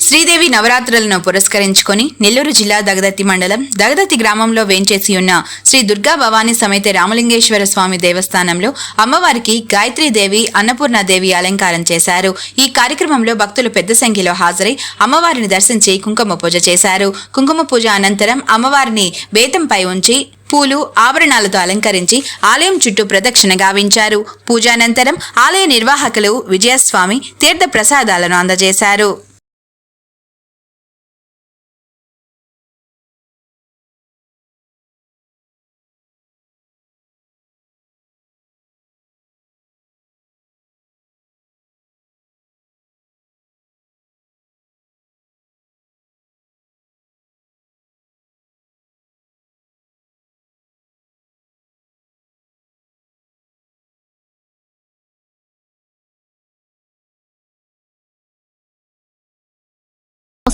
శ్రీదేవి నవరాత్రులను పురస్కరించుకొని నెల్లూరు జిల్లా దగదత్తి మండలం దగదత్తి గ్రామంలో వేంచేసి ఉన్న శ్రీ దుర్గా భవానీ సమేత రామలింగేశ్వర స్వామి దేవస్థానంలో అమ్మవారికి గాయత్రీదేవి అన్నపూర్ణాదేవి అలంకారం చేశారు. ఈ కార్యక్రమంలో భక్తులు పెద్ద సంఖ్యలో హాజరై అమ్మవారిని దర్శించి కుంకుమ పూజ చేశారు. కుంకుమ పూజ అనంతరం అమ్మవారిని బేతంపై ఉంచి పూలు ఆభరణాలతో అలంకరించి ఆలయం చుట్టూ ప్రదక్షిణ గావించారు. పూజానంతరం ఆలయ నిర్వాహకులు విజయస్వామి తీర్థ ప్రసాదాలను అందజేశారు.